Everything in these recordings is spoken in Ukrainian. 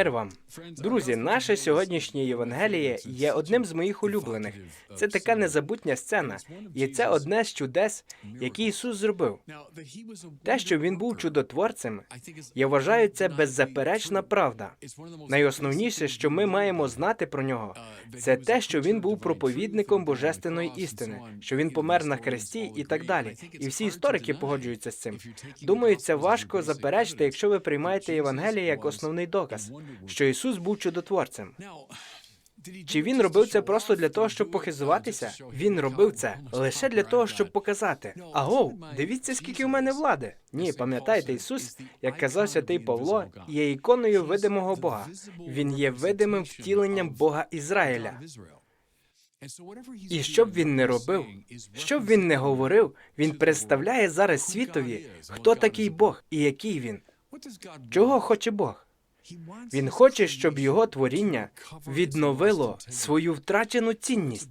Мир вам. Друзі, наше сьогоднішнє Євангеліє є одним з моїх улюблених. Це така незабутня сцена, і це одне з чудес, які Ісус зробив. Те, що він був чудотворцем, я вважаю, це беззаперечна правда. Найосновніше, що ми маємо знати про нього, це те, що він був проповідником божественної істини, що він помер на хресті і так далі. І всі історики погоджуються з цим. Думаю, це важко заперечити, якщо ви приймаєте Євангеліє як основний доказ, що Ісус був чудотворцем. Чи він робив це просто для того, щоб похизуватися? Він робив це лише для того, щоб показати. Агов, дивіться, скільки в мене влади. Ні, пам'ятаєте, Ісус, як казав святий Павло, є іконою видимого Бога. Він є видимим втіленням Бога Ізраїля. І що б він не робив, що б він не говорив, він представляє зараз світові, хто такий Бог і який він. Чого хоче Бог? Він хоче, щоб його творіння відновило свою втрачену цінність.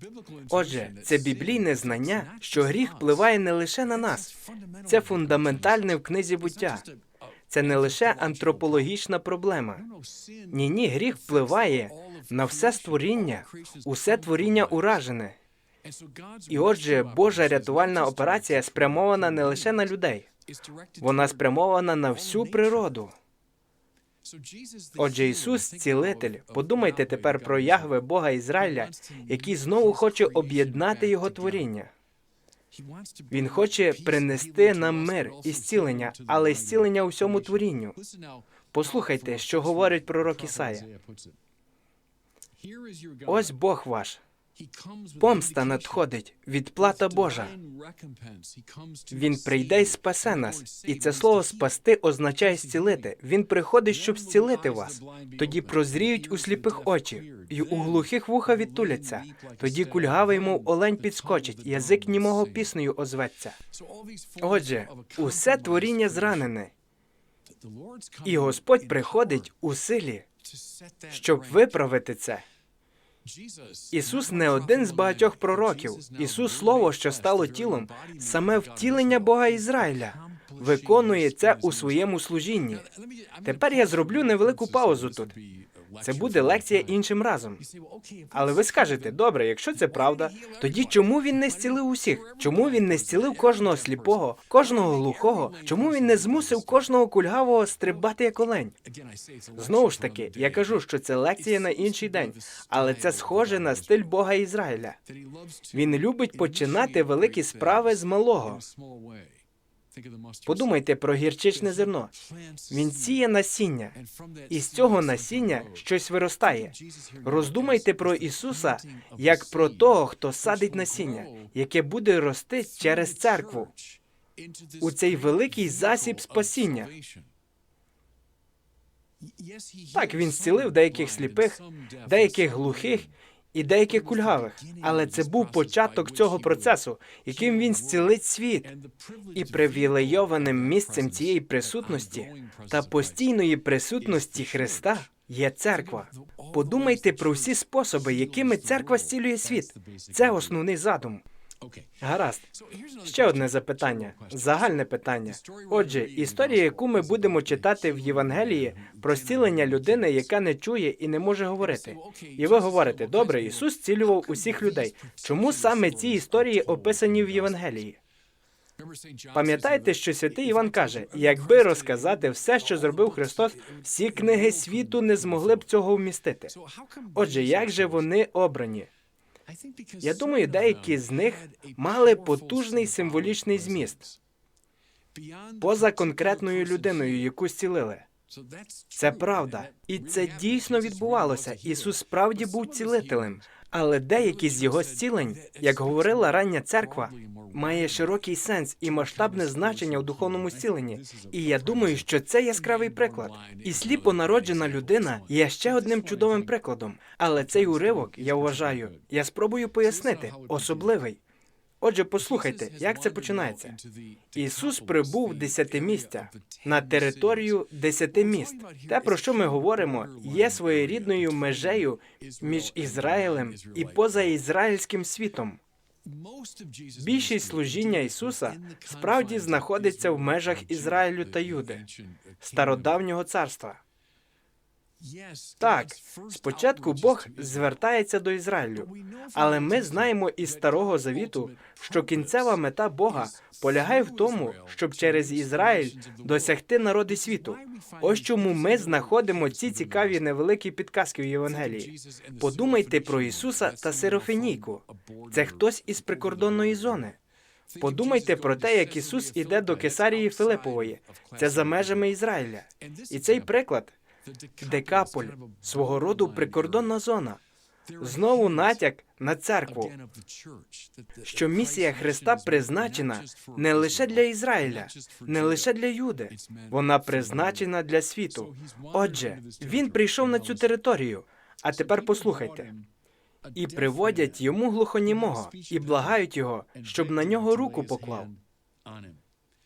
Отже, це біблійне знання, що гріх впливає не лише на нас, це фундаментальне в книзі буття. Це не лише антропологічна проблема. Ні, ні, гріх впливає на все створіння, усе творіння уражене. І отже, Божа рятувальна операція спрямована не лише на людей, вона спрямована на всю природу. Отже, Ісус цілитель. Подумайте тепер про Ягве, Бога Ізраїля, який знову хоче об'єднати його творіння. Він хоче принести нам мир і зцілення, але зцілення у всьому творінню. Послухайте, що говорить пророк Ісая. Ось Бог ваш. Помста надходить, відплата Божа. Він прийде і спасе нас, і це слово спасти означає зцілити. Він приходить, щоб зцілити вас. Тоді прозріють у сліпих очі, і у глухих вуха відтуляться. Тоді кульгавий, мов олень підскочить, язик німого піснею озветься. Отже, усе творіння зранене, і Господь приходить у силі, щоб виправити це. Ісус не один з багатьох пророків. Ісус, слово, що стало тілом, саме втілення Бога Ізраїля, виконує це у своєму служінні. Тепер я зроблю невелику паузу тут. Це буде лекція іншим разом. Але ви скажете, добре, якщо це правда, тоді чому він не зцілив усіх? Чому він не зцілив кожного сліпого, кожного глухого? Чому він не змусив кожного кульгавого стрибати як олень? Знову ж таки, я кажу, що це лекція на інший день, але це схоже на стиль Бога Ізраїля. Він любить починати великі справи з малого. Подумайте про гірчичне зерно. Він сіє насіння, і з цього насіння щось виростає. Роздумайте про Ісуса як про того, хто садить насіння, яке буде рости через церкву у цей великий засіб спасіння. Так, він зцілив деяких сліпих, деяких глухих і деяких кульгавих, але це був початок цього процесу, яким він зцілить світ, і привілейованим місцем цієї присутності та постійної присутності Христа є церква. Подумайте про всі способи, якими церква зцілює світ. Це основний задум. Гаразд. Ще одне запитання, загальне питання. Отже, історія, яку ми будемо читати в Євангелії, про зцілення людини, яка не чує і не може говорити. І ви говорите, добре, Ісус зцілював усіх людей. Чому саме ці історії описані в Євангелії? Пам'ятаєте, що святий Іван каже: якби розказати все, що зробив Христос, всі книги світу не змогли б цього вмістити. Отже, як же вони обрані? Я думаю, деякі з них мали потужний символічний зміст поза конкретною людиною, яку зцілили. Це правда, і це дійсно відбувалося. Ісус справді був цілителем, але деякі з його зцілень, як говорила рання церква, має широкий сенс і масштабне значення у духовному зціленні. І я думаю, що це яскравий приклад. І сліпо народжена людина є ще одним чудовим прикладом. Але цей уривок, я вважаю, я спробую пояснити, особливий. Отже, послухайте, як це починається. Ісус прибув в десятимістя на територію десяти міст. Те, про що ми говоримо, є своєрідною межею між Ізраїлем і позаізраїльським світом. Більшість служіння Ісуса справді знаходиться в межах Ізраїлю та Юди, стародавнього царства. Так, спочатку Бог звертається до Ізраїлю, але ми знаємо із старого завіту, що кінцева мета Бога полягає в тому, щоб через Ізраїль досягти народи світу. Ось чому ми знаходимо ці цікаві невеликі підказки в Євангелії. Подумайте про Ісуса та Серафінійку. Це хтось із прикордонної зони. Подумайте про те, як Ісус іде до Кесарії Филипової. Це за межами Ізраїля. І цей приклад Декаполь, свого роду прикордонна зона. Знову натяк на церкву, що місія Христа призначена не лише для Ізраїля, не лише для Юди, вона призначена для світу. Отже, він прийшов на цю територію. А тепер послухайте. І приводять йому глухонімого, і благають його, щоб на нього руку поклав.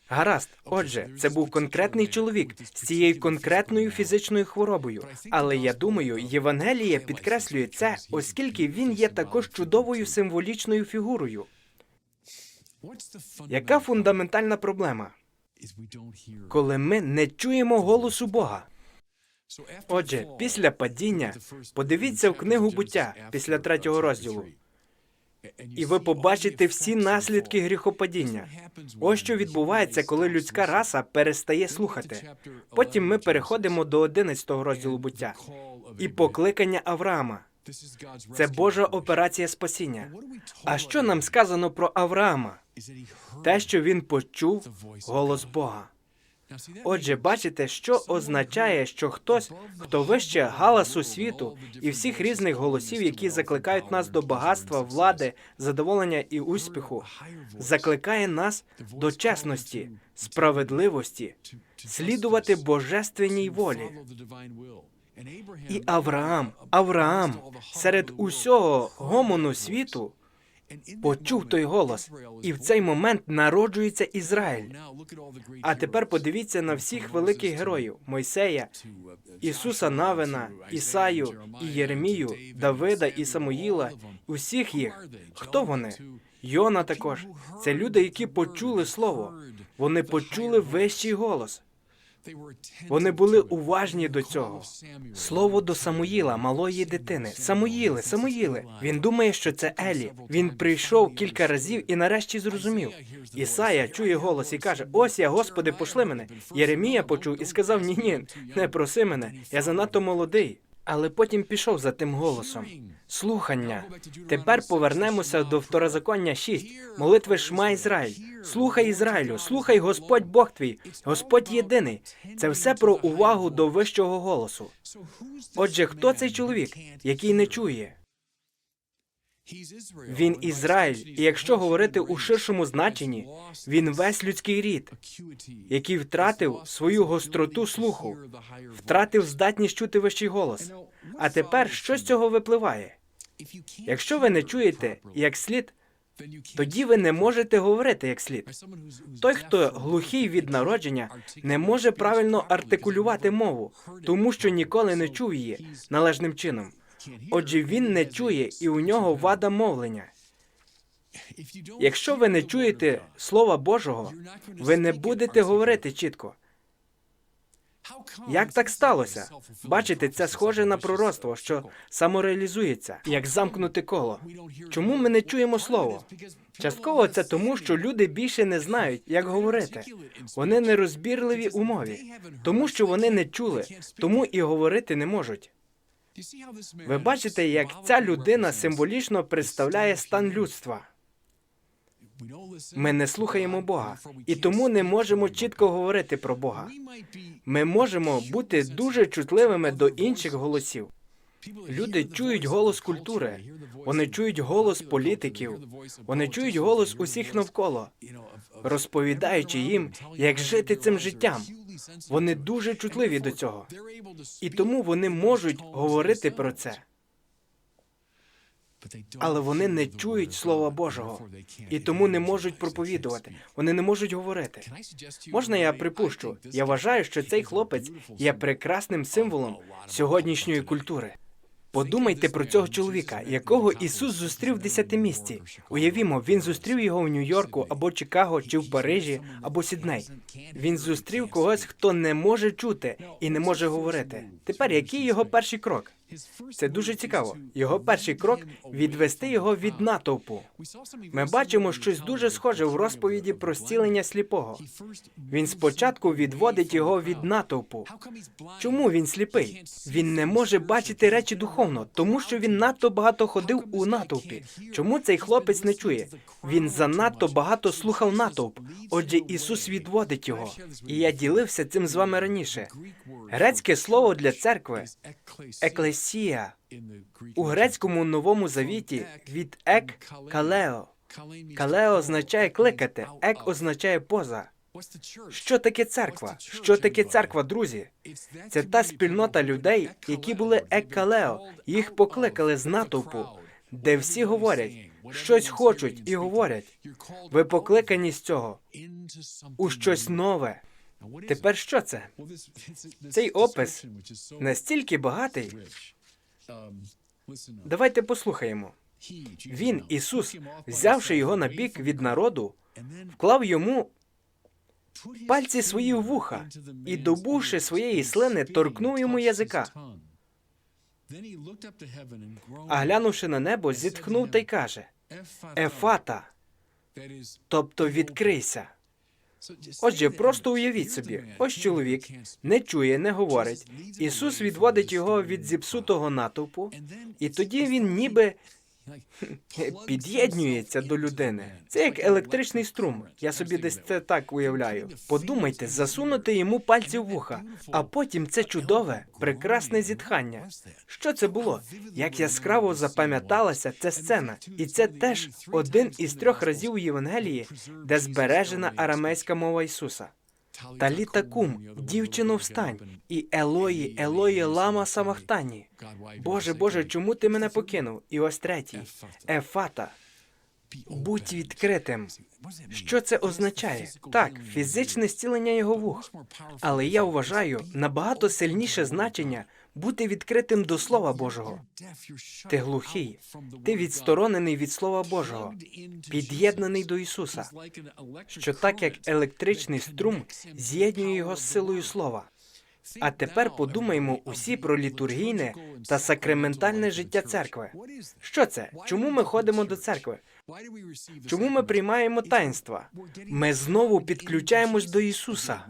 Гаразд, отже, це був конкретний чоловік з цією конкретною фізичною хворобою. Але я думаю, Євангеліє підкреслює це, оскільки він є також чудовою символічною фігурою. Яка фундаментальна проблема, коли ми не чуємо голосу Бога? Отже, після падіння подивіться в книгу буття після третього розділу, і ви побачите всі наслідки гріхопадіння. Ось що відбувається, коли людська раса перестає слухати. Потім ми переходимо до 11 розділу буття і покликання Авраама. Це Божа операція спасіння. А що нам сказано про Авраама? Те, що він почув голос Бога. Отже, бачите, що означає, що хтось, хто вище галасу світу і всіх різних голосів, які закликають нас до багатства, влади, задоволення і успіху, закликає нас до чесності, справедливості, слідувати божественній волі. І Авраам, Авраам, серед усього гомону світу почув той голос, і в цей момент народжується Ізраїль. А тепер подивіться на всіх великих героїв Мойсея, Ісуса Навина, Ісаю і Єремію, Давида і Самуїла. Усіх їх. Хто вони? Йона також. Це люди, які почули слово. Вони почули вищий голос. Вони були уважні до цього. Слово до Самуїла, малої дитини. Самуїле, Самуїле. Він думає, що це Елі. Він прийшов кілька разів і нарешті зрозумів. Ісая чує голос і каже: Ось я, Господи, пошли мене. Єремія почув і сказав: Ні, ні, не проси мене. Я занадто молодий. Але потім пішов за тим голосом. Слухання. Тепер повернемося до второзаконня 6. Молитви Шма Ізраїль. Слухай Ізраїлю, слухай Господь Бог твій, Господь єдиний. Це все про увагу до вищого голосу. Отже, хто цей чоловік, який не чує? Він Ізраїль, і якщо говорити у ширшому значенні, він весь людський рід, який втратив свою гостроту слуху, втратив здатність чути вищий голос. А тепер що з цього випливає? Якщо ви не чуєте як слід, тоді ви не можете говорити як слід. Той, хто глухий від народження, не може правильно артикулювати мову, тому що ніколи не чув її належним чином. Отже, він не чує, і у нього вада мовлення. Якщо ви не чуєте Слова Божого, ви не будете говорити чітко. Як так сталося? Бачите, це схоже на пророцтво, що самореалізується, як замкнути коло. Чому ми не чуємо слово? Частково це тому, що люди більше не знають, як говорити. Вони нерозбірливі у мові, тому що вони не чули, тому і говорити не можуть. Ви бачите, як ця людина символічно представляє стан людства. Ми не слухаємо Бога і тому не можемо чітко говорити про Бога. Ми можемо бути дуже чутливими до інших голосів. Люди чують голос культури, вони чують голос політиків, вони чують голос усіх навколо, розповідаючи їм, як жити цим життям. Вони дуже чутливі до цього, і тому вони можуть говорити про це. Але вони не чують Слова Божого і тому не можуть проповідувати. Вони не можуть говорити. Можна я припущу? Я вважаю, що цей хлопець є прекрасним символом сьогоднішньої культури. Подумайте про цього чоловіка, якого Ісус зустрів в десятимісті. Уявімо, він зустрів його в Нью-Йорку або Чикаго, чи в Парижі, або Сідней. Він зустрів когось, хто не може чути і не може говорити. Тепер який його перший крок? Це дуже цікаво. Його перший крок відвести його від натовпу. Ми бачимо щось дуже схоже в розповіді про зцілення сліпого. Він спочатку відводить його від натовпу. Чому він сліпий? Він не може бачити речі духовно, тому що він надто багато ходив у натовпі. Чому цей хлопець не чує? Він занадто багато слухав натовп. Отже, Ісус відводить його. І я ділився цим з вами раніше. Грецьке слово для церкви еклесія у грецькому новому завіті від ек калео. Калео означає кликати, ек означає поза. Що таке церква? Що таке церква, друзі? Це та спільнота людей, які були еккалео, їх покликали з натовпу, де всі говорять, щось хочуть і говорять. Ви покликані з цього у щось нове. Тепер що це? Цей опис настільки багатий. Давайте послухаємо. Він, Ісус, взявши його на бік від народу, вклав йому пальці свої в вуха і, добувши своєї слини, торкнув йому язика. А глянувши на небо, зітхнув та й каже: Ефата, тобто відкрийся. Отже, просто уявіть собі, ось чоловік не чує, не говорить. Ісус відводить його від зіпсутого натовпу, і тоді він ніби під'єднюється до людини. Це як електричний струм. Я собі десь це так уявляю. Подумайте, засунути йому пальці в вуха, а потім це чудове, прекрасне зітхання. Що це було? Як яскраво запам'яталася ця сцена, і це теж один із трьох разів у Євангелії, де збережена арамейська мова Ісуса. Таліта кум, дівчино, встань, і Елої, Елої, лама самахтані. Боже, Боже, чому ти мене покинув? І ось третій Ефата. Будь відкритим. Що це означає? Так, фізичне зцілення його вух. Але я вважаю набагато сильніше значення бути відкритим до Слова Божого. Ти глухий, ти відсторонений від Слова Божого, під'єднаний до Ісуса, що так як електричний струм з'єднує його з силою слова. А тепер подумаємо усі про літургійне та сакраментальне життя церкви. Що це? Чому ми ходимо до церкви? Чому ми приймаємо таїнства? Ми знову підключаємось до Ісуса.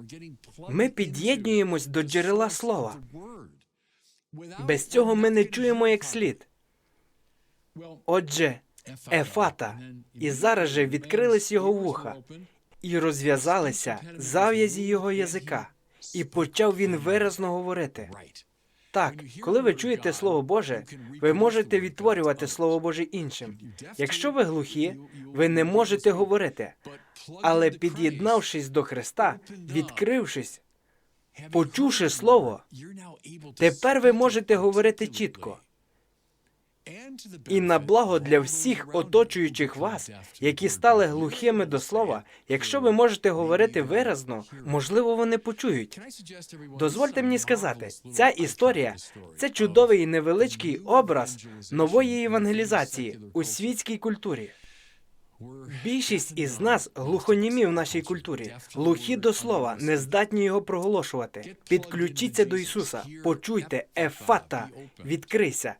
Ми під'єднуємось до джерела слова. Без цього ми не чуємо як слід. Отже, Ефата, і зараз же відкрились його вуха, і розв'язалися зав'язі його язика, і почав він виразно говорити. Так, коли ви чуєте Слово Боже, ви можете відтворювати Слово Боже іншим. Якщо ви глухі, ви не можете говорити, але під'єднавшись до Христа, відкрившись, почувши Слово, тепер ви можете говорити чітко. І на благо для всіх оточуючих вас, які стали глухими до слова, якщо ви можете говорити виразно, можливо, вони почують. Дозвольте мені сказати, ця історія це чудовий невеличкий образ нової евангелізації у світській культурі. Більшість із нас глухонімі в нашій культурі, глухі до слова, не здатні його проголошувати. Підключіться до Ісуса, почуйте, ефата, відкрийся.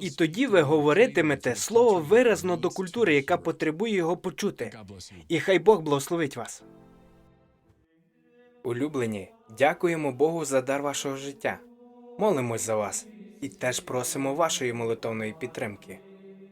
І тоді ви говоритимете слово виразно до культури, яка потребує його почути. І хай Бог благословить вас. Улюблені, дякуємо Богу за дар вашого життя. Молимось за вас і теж просимо вашої молитовної підтримки.